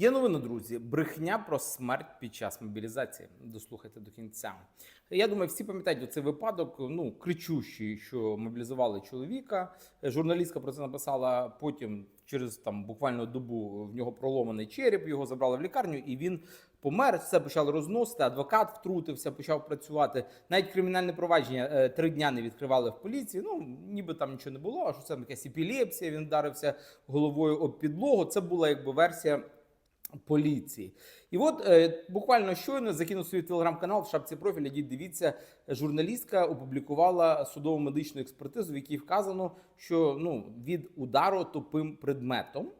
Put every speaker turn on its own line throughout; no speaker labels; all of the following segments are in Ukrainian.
Є новина, друзі. Брехня про смерть під час мобілізації. Дослухайте до кінця. Я думаю, всі пам'ятають оцей випадок. Ну кричущий, що мобілізували чоловіка. Журналістка про це написала. Потім, через там буквально добу, в нього проломаний череп. Його забрали в лікарню, і він помер. Все почали розносити. Адвокат втрутився, почав працювати. Навіть кримінальне провадження е, три дня не відкривали в поліції. Ну ніби там нічого не було. А що це якась епілепсія? Він вдарився головою об підлогу. Це була якби версія поліції. І от е, буквально щойно закинув свій телеграм-канал в шапці профіля. Дивіться, журналістка опублікувала судово медичну експертизу, в якій вказано, що ну від удару тупим предметом.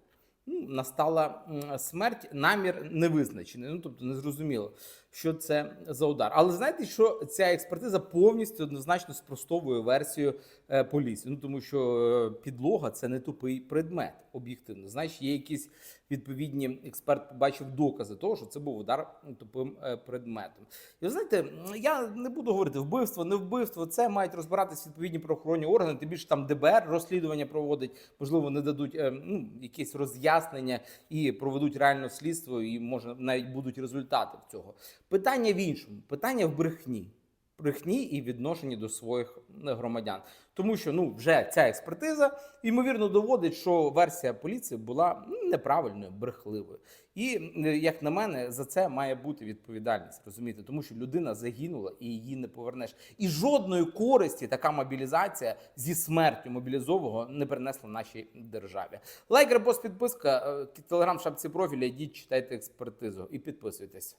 Ну, настала смерть, намір не визначений. Ну тобто не зрозуміло, що це за удар. Але знаєте, що ця експертиза повністю однозначно спростовує версію е, поліції. Ну тому що е, підлога це не тупий предмет, об'єктивно. Значить, є якісь відповідні експерт побачив докази того, що це був удар тупим е, предметом. І ви знаєте, я не буду говорити вбивство, не вбивство. Це мають розбиратись відповідні правоохоронні органи. Тим більше там ДБР розслідування проводить. Можливо, не дадуть ну, якісь роз'яснення і проведуть реальне слідство, і може навіть будуть результати в цього. Питання в іншому, питання в брехні. Брехні і відношенні до своїх е, громадян, тому що ну вже ця експертиза ймовірно доводить, що версія поліції була м, неправильною, брехливою. І е, як на мене, за це має бути відповідальність, розумієте, тому що людина загинула і її не повернеш. І жодної користі така мобілізація зі смертю мобілізованого не принесла нашій державі. Лайк, репост, підписка, е, телеграм шапці профіля. Йдіть, читайте експертизу і підписуйтесь.